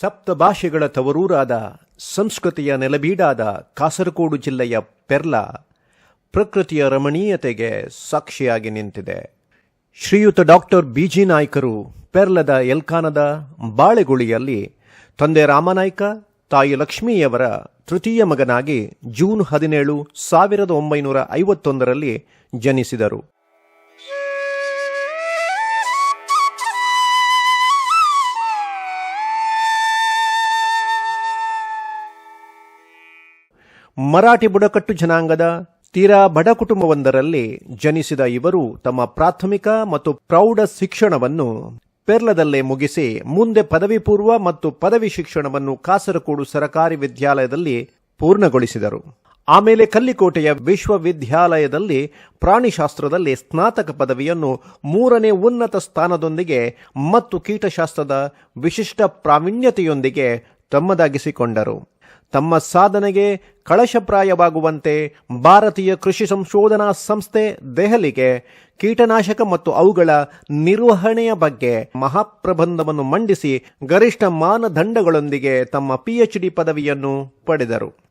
ಸಪ್ತ ಭಾಷೆಗಳ ತವರೂರಾದ ಸಂಸ್ಕೃತಿಯ ನೆಲಬೀಡಾದ ಕಾಸರಗೋಡು ಜಿಲ್ಲೆಯ ಪೆರ್ಲ ಪ್ರಕೃತಿಯ ರಮಣೀಯತೆಗೆ ಸಾಕ್ಷಿಯಾಗಿ ನಿಂತಿದೆ. ಶ್ರೀಯುತ ಡಾಕ್ಟರ್ ಬಿಜಿ ನಾಯ್ಕರು ಪೆರ್ಲದ ಎಲ್ಕಾನದ ಬಾಳೆಗುಳಿಯಲ್ಲಿ ತಂದೆ ರಾಮನಾಯ್ಕ, ತಾಯಿ ಲಕ್ಷ್ಮೀಯವರ ತೃತೀಯ ಮಗನಾಗಿ ಜೂನ್ ಹದಿನೇಳು ಸಾವಿರದ ಒಂಬೈನೂರ ಐವತ್ತೊಂದರಲ್ಲಿ ಜನಿಸಿದರು. ಮರಾಠಿ ಬುಡಕಟ್ಟು ಜನಾಂಗದ ತೀರಾ ಬಡ ಕುಟುಂಬವೊಂದರಲ್ಲಿ ಜನಿಸಿದ ಇವರು ತಮ್ಮ ಪ್ರಾಥಮಿಕ ಮತ್ತು ಪ್ರೌಢ ಶಿಕ್ಷಣವನ್ನು ಪೆರ್ಲದಲ್ಲೇ ಮುಗಿಸಿ ಮುಂದೆ ಪದವಿ ಪೂರ್ವ ಮತ್ತು ಪದವಿ ಶಿಕ್ಷಣವನ್ನು ಕಾಸರಗೋಡು ಸರಕಾರಿ ವಿದ್ಯಾಲಯದಲ್ಲಿ ಪೂರ್ಣಗೊಳಿಸಿದರು. ಆಮೇಲೆ ಕಲ್ಲಿಕೋಟೆಯ ವಿಶ್ವವಿದ್ಯಾಲಯದಲ್ಲಿ ಪ್ರಾಣಿಶಾಸ್ತ್ರದಲ್ಲಿ ಸ್ನಾತಕ ಪದವಿಯನ್ನು ಮೂರನೇ ಉನ್ನತ ಸ್ಥಾನದೊಂದಿಗೆ ಮತ್ತು ಕೀಟಶಾಸ್ತ್ರದ ವಿಶಿಷ್ಟ ಪ್ರಾವೀಣ್ಯತೆಯೊಂದಿಗೆ ತಮ್ಮದಾಗಿಸಿಕೊಂಡರು. ತಮ್ಮ ಸಾಧನೆಗೆ ಕಳಶಪ್ರಾಯವಾಗುವಂತೆ ಭಾರತೀಯ ಕೃಷಿ ಸಂಶೋಧನಾ ಸಂಸ್ಥೆ ದೆಹಲಿಗೆ ಕೀಟನಾಶಕ ಮತ್ತು ಅವುಗಳ ನಿರ್ವಹಣೆಯ ಬಗ್ಗೆ ಮಹಾಪ್ರಬಂಧವನ್ನು ಮಂಡಿಸಿ ಗರಿಷ್ಠ ಮಾನದಂಡಗಳೊಂದಿಗೆ ತಮ್ಮ ಪಿಎಚ್ಡಿ ಪದವಿಯನ್ನು ಪಡೆದರು.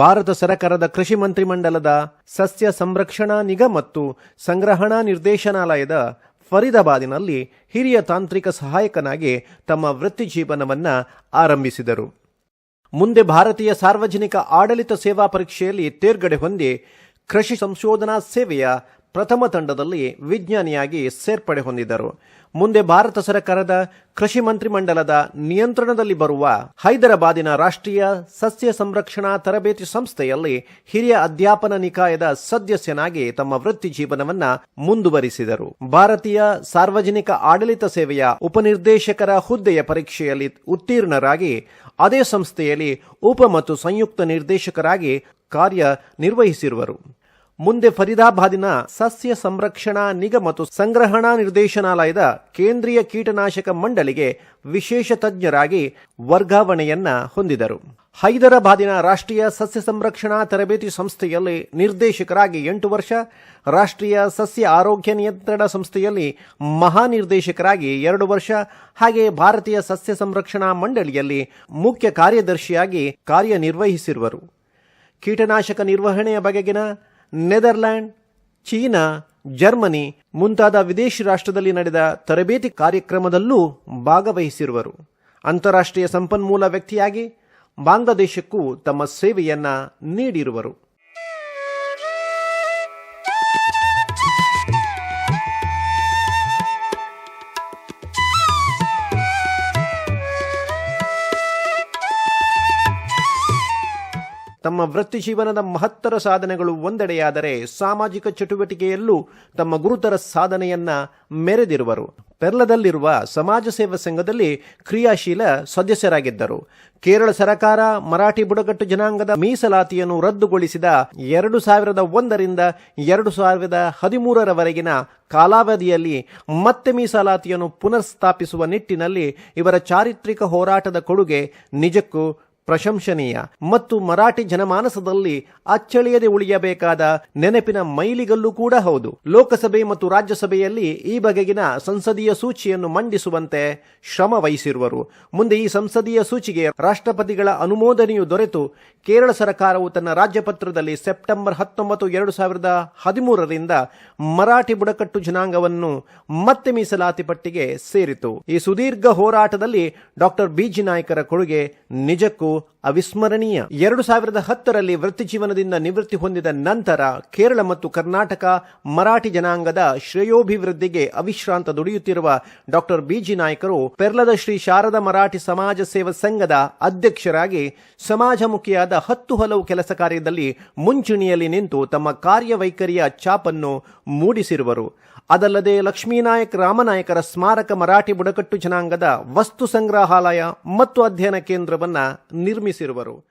ಭಾರತ ಸರಕಾರದ ಕೃಷಿ ಮಂತ್ರಿಮಂಡಲದ ಸಸ್ಯ ಸಂರಕ್ಷಣಾ ನಿಗಮ ಮತ್ತು ಸಂಗ್ರಹಣಾ ನಿರ್ದೇಶನಾಲಯದ ಫರೀದಾಬಾದಿನಲ್ಲಿ ಹಿರಿಯ ತಾಂತ್ರಿಕ ಸಹಾಯಕನಾಗಿ ತಮ್ಮ ವೃತ್ತಿ ಜೀವನವನ್ನು ಆರಂಭಿಸಿದರು. ಮುಂದೆ ಭಾರತೀಯ ಸಾರ್ವಜನಿಕ ಆಡಳಿತ ಸೇವಾ ಪರೀಕ್ಷೆಯಲ್ಲಿ ತೇರ್ಗಡೆ ಹೊಂದಿ ಕೃಷಿ ಸಂಶೋಧನಾ ಸೇವೆಯ ಪ್ರಥಮ ತಂಡದಲ್ಲಿ ವಿಜ್ಞಾನಿಯಾಗಿ ಸೇರ್ಪಡೆ ಹೊಂದಿದರು ಮುಂದೆ ಭಾರತ ಸರ್ಕಾರದ ಕೃಷಿ ಮಂತ್ರಿಮಂಡಲದ ನಿಯಂತ್ರಣದಲ್ಲಿ ಬರುವ ಹೈದರಾಬಾದಿನ ರಾಷ್ಟ್ರೀಯ ಸಸ್ಯ ಸಂರಕ್ಷಣಾ ತರಬೇತಿ ಸಂಸ್ಥೆಯಲ್ಲಿ ಹಿರಿಯ ಅಧ್ಯಾಪನ ನಿಕಾಯದ ಸದಸ್ಯನಾಗಿ ತಮ್ಮ ವೃತ್ತಿ ಜೀವನವನ್ನ ಮುಂದುವರಿಸಿದರು. ಭಾರತೀಯ ಸಾರ್ವಜನಿಕ ಆಡಳಿತ ಸೇವೆಯ ಉಪನಿರ್ದೇಶಕರ ಹುದ್ದೆಯ ಪರೀಕ್ಷೆಯಲ್ಲಿ ಉತ್ತೀರ್ಣರಾಗಿ ಅದೇ ಸಂಸ್ಥೆಯಲ್ಲಿ ಉಪ ಮತ್ತು ಸಂಯುಕ್ತ ನಿರ್ದೇಶಕರಾಗಿ ಕಾರ್ಯ ನಿರ್ವಹಿಸಿರುವರು ಮುಂದೆ ಫರಿದಾಬಾದಿನ ಸಸ್ಯ ಸಂರಕ್ಷಣಾ ನಿಗಮ ಮತ್ತು ಸಂಗ್ರಹಣಾ ನಿರ್ದೇಶನಾಲಯದ ಕೇಂದ್ರೀಯ ಕೀಟನಾಶಕ ಮಂಡಳಿಗೆ ವಿಶೇಷ ತಜ್ಞರಾಗಿ ವರ್ಗಾವಣೆಯನ್ನ ಹೊಂದಿದರು. ಹೈದರಾಬಾದಿನ ರಾಷ್ಟ್ರೀಯ ಸಸ್ಯ ಸಂರಕ್ಷಣಾ ತರಬೇತಿ ಸಂಸ್ಥೆಯಲ್ಲಿ ನಿರ್ದೇಶಕರಾಗಿ ಎಂಟು ವರ್ಷ, ರಾಷ್ಟ್ರೀಯ ಸಸ್ಯ ಆರೋಗ್ಯ ನಿಯಂತ್ರಣ ಸಂಸ್ಥೆಯಲ್ಲಿ ಮಹಾನಿರ್ದೇಶಕರಾಗಿ ಎರಡು ವರ್ಷ, ಹಾಗೆ ಭಾರತೀಯ ಸಸ್ಯ ಸಂರಕ್ಷಣಾ ಮಂಡಳಿಯಲ್ಲಿ ಮುಖ್ಯ ಕಾರ್ಯದರ್ಶಿಯಾಗಿ ಕಾರ್ಯನಿರ್ವಹಿಸಿರುವರು. ಕೀಟನಾಶಕ ನಿರ್ವಹಣೆಯ ಬಗೆಗಿನ ನೆದರ್ಲ್ಯಾಂಡ್, ಚೀನಾ, ಜರ್ಮನಿ ಮುಂತಾದ ವಿದೇಶಿ ರಾಷ್ಟ್ರದಲ್ಲಿ ನಡೆದ ತರಬೇತಿ ಕಾರ್ಯಕ್ರಮದಲ್ಲೂ ಭಾಗವಹಿಸಿರುವರು. ಅಂತಾರಾಷ್ಟ್ರೀಯ ಸಂಪನ್ಮೂಲ ವ್ಯಕ್ತಿಯಾಗಿ ಬಾಂಗ್ಲಾದೇಶಕ್ಕೂ ತಮ್ಮ ಸೇವೆಯನ್ನ ನೀಡಿರುವರು. ತಮ್ಮ ವೃತ್ತಿ ಜೀವನದ ಮಹತ್ತರ ಸಾಧನೆಗಳು ಒಂದೆಡೆಯಾದರೆ ಸಾಮಾಜಿಕ ಚಟುವಟಿಕೆಯಲ್ಲೂ ತಮ್ಮ ಗುರುತರ ಸಾಧನೆಯನ್ನ ಮೆರೆದಿರುವರು. ಪೆರ್ಲದಲ್ಲಿರುವ ಸಮಾಜ ಸೇವಾ ಸಂಘದಲ್ಲಿ ಕ್ರಿಯಾಶೀಲ ಸದಸ್ಯರಾಗಿದ್ದರು. ಕೇರಳ ಸರಕಾರ ಮರಾಠಿ ಬುಡಕಟ್ಟು ಜನಾಂಗದ ಮೀಸಲಾತಿಯನ್ನು ರದ್ದುಗೊಳಿಸಿದ ಎರಡು ಸಾವಿರದ ಒಂದರಿಂದ ಎರಡು ಸಾವಿರದ ಹದಿಮೂರರವರೆಗಿನ ಕಾಲಾವಧಿಯಲ್ಲಿ ಮತ್ತೆ ಮೀಸಲಾತಿಯನ್ನು ಪುನರ್ಸ್ಥಾಪಿಸುವ ನಿಟ್ಟಿನಲ್ಲಿ ಇವರ ಚಾರಿತ್ರಿಕ ಹೋರಾಟದ ಕೊಡುಗೆ ನಿಜಕ್ಕೂ ಪ್ರಶಂಸನೀಯ ಮತ್ತು ಮರಾಠಿ ಜನಮಾನಸದಲ್ಲಿ ಅಚ್ಚಳಿಯದೆ ಉಳಿಯಬೇಕಾದ ನೆನಪಿನ ಮೈಲಿಗಲ್ಲು ಕೂಡ ಹೌದು. ಲೋಕಸಭೆ ಮತ್ತು ರಾಜ್ಯಸಭೆಯಲ್ಲಿ ಈ ಬಗೆಗಿನ ಸಂಸದೀಯ ಸೂಚಿಯನ್ನು ಮಂಡಿಸುವಂತೆ ಶ್ರಮ ವಹಿಸಿರುವರು. ಮುಂದೆ ಈ ಸಂಸದೀಯ ಸೂಚಿಗೆ ರಾಷ್ಟ್ರಪತಿಗಳ ಅನುಮೋದನೆಯು ದೊರೆತು. ಕೇರಳ ಸರ್ಕಾರವು ತನ್ನ ರಾಜ್ಯಪತ್ರದಲ್ಲಿ ಸೆಪ್ಟೆಂಬರ್ ಹತ್ತೊಂಬತ್ತು, ಎರಡು ಸಾವಿರದ ಹದಿಮೂರರಿಂದ ಮರಾಠಿ ಬುಡಕಟ್ಟು ಜನಾಂಗವನ್ನು ಮತ್ತೆ ಮೀಸಲಾತಿ ಪಟ್ಟಿಗೆ ಸೇರಿತು. ಈ ಸುದೀರ್ಘ ಹೋರಾಟದಲ್ಲಿ ಡಾಕ್ಟರ್ ಬಿಜಿ ನಾಯಕರ ಕೊಡುಗೆ ನಿಜಕ್ಕೂ ಅವಿಸ್ಮರಣೀಯ. ಎರಡು ಸಾವಿರದ ಹತ್ತರಲ್ಲಿ ವೃತ್ತಿ ಜೀವನದಿಂದ ನಿವೃತ್ತಿ ಹೊಂದಿದ ನಂತರ ಕೇರಳ ಮತ್ತು ಕರ್ನಾಟಕ ಮರಾಠಿ ಜನಾಂಗದ ಶ್ರೇಯೋಭಿವೃದ್ಧಿಗೆ ಅವಿಶ್ರಾಂತ ದುಡಿಯುತ್ತಿರುವ ಡಾಕ್ಟರ್ ಬಿಜಿ ನಾಯ್ಕರು ಪೆರ್ಲದ ಶ್ರೀ ಶಾರದ ಮರಾಠಿ ಸಮಾಜ ಸೇವಾ ಸಂಘದ ಅಧ್ಯಕ್ಷರಾಗಿ ಸಮಾಜಮುಖಿಯಾದ ಹತ್ತು ಹಲವು ಕೆಲಸ ಕಾರ್ಯದಲ್ಲಿ ಮುಂಚೂಣಿಯಲ್ಲಿ ನಿಂತು ತಮ್ಮ ಕಾರ್ಯವೈಖರಿಯ ಛಾಪನ್ನು ಮೂಡಿಸಿರುವರು. ಅದಲ್ಲದೆ ಲಕ್ಷ್ಮೀನಾಯಕ್ ರಾಮನಾಯಕರ ಸ್ಮಾರಕ ಮರಾಠಿ ಬುಡಕಟ್ಟು ಜನಾಂಗದ ವಸ್ತು ಸಂಗ್ರಹಾಲಯ ಮತ್ತು ಅಧ್ಯಯನ ಕೇಂದ್ರವನ್ನ ನಿರ್ಮಿಸಿರುವರು.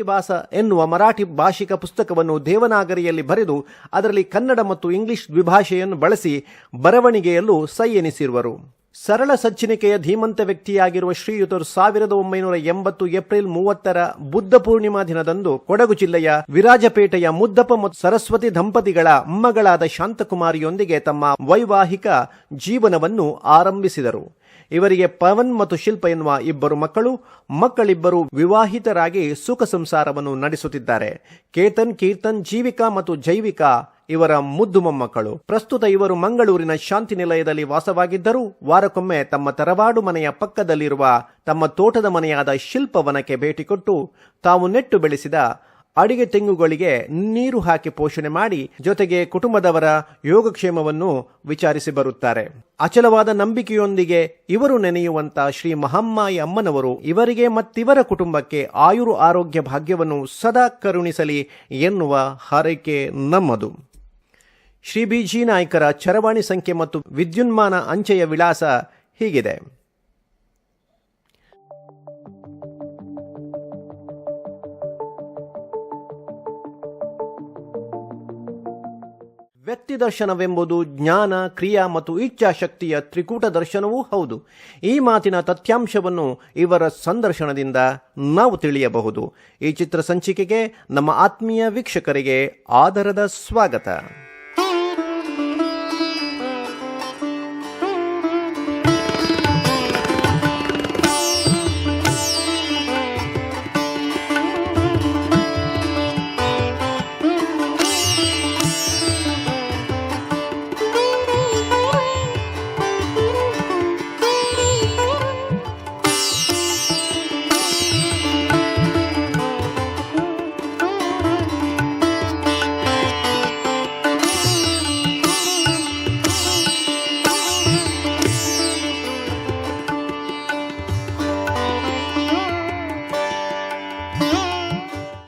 ಅಂಚಿಭಾಸ ಎನ್ನುವ ಮರಾಠಿ ಭಾಷಿಕ ಪುಸ್ತಕವನ್ನು ದೇವನಾಗರಿಯಲ್ಲಿ ಬರೆದು ಅದರಲ್ಲಿ ಕನ್ನಡ ಮತ್ತು ಇಂಗ್ಲಿಷ್ ದ್ವಿಭಾಷೆಯನ್ನು ಬಳಸಿ ಬರವಣಿಗೆಯಲ್ಲೂ ಸೈ ಎನಿಸಿರುವರು ಸರಳ ಸಜ್ಜನಿಕೆಯ ಧೀಮಂತ ವ್ಯಕ್ತಿಯಾಗಿರುವ ಶ್ರೀಯುತರು ಸಾವಿರದ ಒಂಬೈನೂರ ಎಂಬತ್ತು ಏಪ್ರಿಲ್ ಮೂವತ್ತರ ಬುದ್ಧ ಪೂರ್ಣಿಮಾ ದಿನದಂದು ಕೊಡಗು ಜಿಲ್ಲೆಯ ವಿರಾಜಪೇಟೆಯ ಮುದ್ದಪ್ಪ ಮತ್ತು ಸರಸ್ವತಿ ದಂಪತಿಗಳ ಅಮ್ಮಗಳಾದ ಶಾಂತಕುಮಾರಿಯೊಂದಿಗೆ ತಮ್ಮ ವೈವಾಹಿಕ ಜೀವನವನ್ನು ಆರಂಭಿಸಿದರು. ಇವರಿಗೆ ಪವನ್ ಮತ್ತು ಶಿಲ್ಪ ಎನ್ನುವ ಇಬ್ಬರು ಮಕ್ಕಳು, ಮಕ್ಕಳಿಬ್ಬರು ವಿವಾಹಿತರಾಗಿ ಸುಖ ಸಂಸಾರವನ್ನು ನಡೆಸುತ್ತಿದ್ದಾರೆ. ಕೇತನ್, ಕೀರ್ತನ್, ಜೀವಿಕಾ ಮತ್ತು ಜೈವಿಕಾ ಇವರ ಮುದ್ದು ಮೊಮ್ಮಕ್ಕಳು. ಪ್ರಸ್ತುತ ಇವರು ಮಂಗಳೂರಿನ ಶಾಂತಿ ನಿಲಯದಲ್ಲಿ ವಾಸವಾಗಿದ್ದರೂ ವಾರಕ್ಕೊಮ್ಮೆ ತಮ್ಮ ತರವಾಡು ಮನೆಯ ಪಕ್ಕದಲ್ಲಿರುವ ತಮ್ಮ ತೋಟದ ಮನೆಯಾದ ಶಿಲ್ಪವನಕ್ಕೆ ಭೇಟಿ ಕೊಟ್ಟು ತಾವು ನೆಟ್ಟು ಬೆಳೆಸಿದ ಅಡಿಗೆ ತೆಂಗುಗಳಿಗೆ ನೀರು ಹಾಕಿ ಪೋಷಣೆ ಮಾಡಿ ಜೊತೆಗೆ ಕುಟುಂಬದವರ ಯೋಗಕ್ಷೇಮವನ್ನು ವಿಚಾರಿಸಿ ಬರುತ್ತಾರೆ. ಅಚಲವಾದ ನಂಬಿಕೆಯೊಂದಿಗೆ ಇವರು ನೆನೆಯುವಂತ ಶ್ರೀ ಮಹಮ್ಮಾಯಿ ಅಮ್ಮನವರು ಇವರಿಗೆ ಮತ್ತಿವರ ಕುಟುಂಬಕ್ಕೆ ಆಯುರು ಆರೋಗ್ಯ ಭಾಗ್ಯವನ್ನು ಸದಾ ಕರುಣಿಸಲಿ ಎನ್ನುವ ಹಾರೈಕೆ ನಮ್ಮದು. ಶ್ರೀ ಬಿ ಜಿ ನಾಯ್ಕರ ಚರವಾಣಿ ಸಂಖ್ಯೆ ಮತ್ತು ವಿದ್ಯುನ್ಮಾನ ಅಂಚೆಯ ವಿಳಾಸ ಹೀಗಿದೆ. ವ್ಯಕ್ತಿ ದರ್ಶನವೆಂಬುದು ಜ್ಞಾನ, ಕ್ರಿಯಾ ಮತ್ತು ಇಚ್ಛಾಶಕ್ತಿಯ ತ್ರಿಕೂಟ ದರ್ಶನವೂ ಹೌದು. ಈ ಮಾತಿನ ತಥ್ಯಾಂಶವನ್ನು ಇವರ ಸಂದರ್ಶನದಿಂದ ನಾವು ತಿಳಿಯಬಹುದು. ಈ ಚಿತ್ರ ಸಂಚಿಕೆಗೆ ನಮ್ಮ ಆತ್ಮೀಯ ವೀಕ್ಷಕರಿಗೆ ಆದರದ ಸ್ವಾಗತ.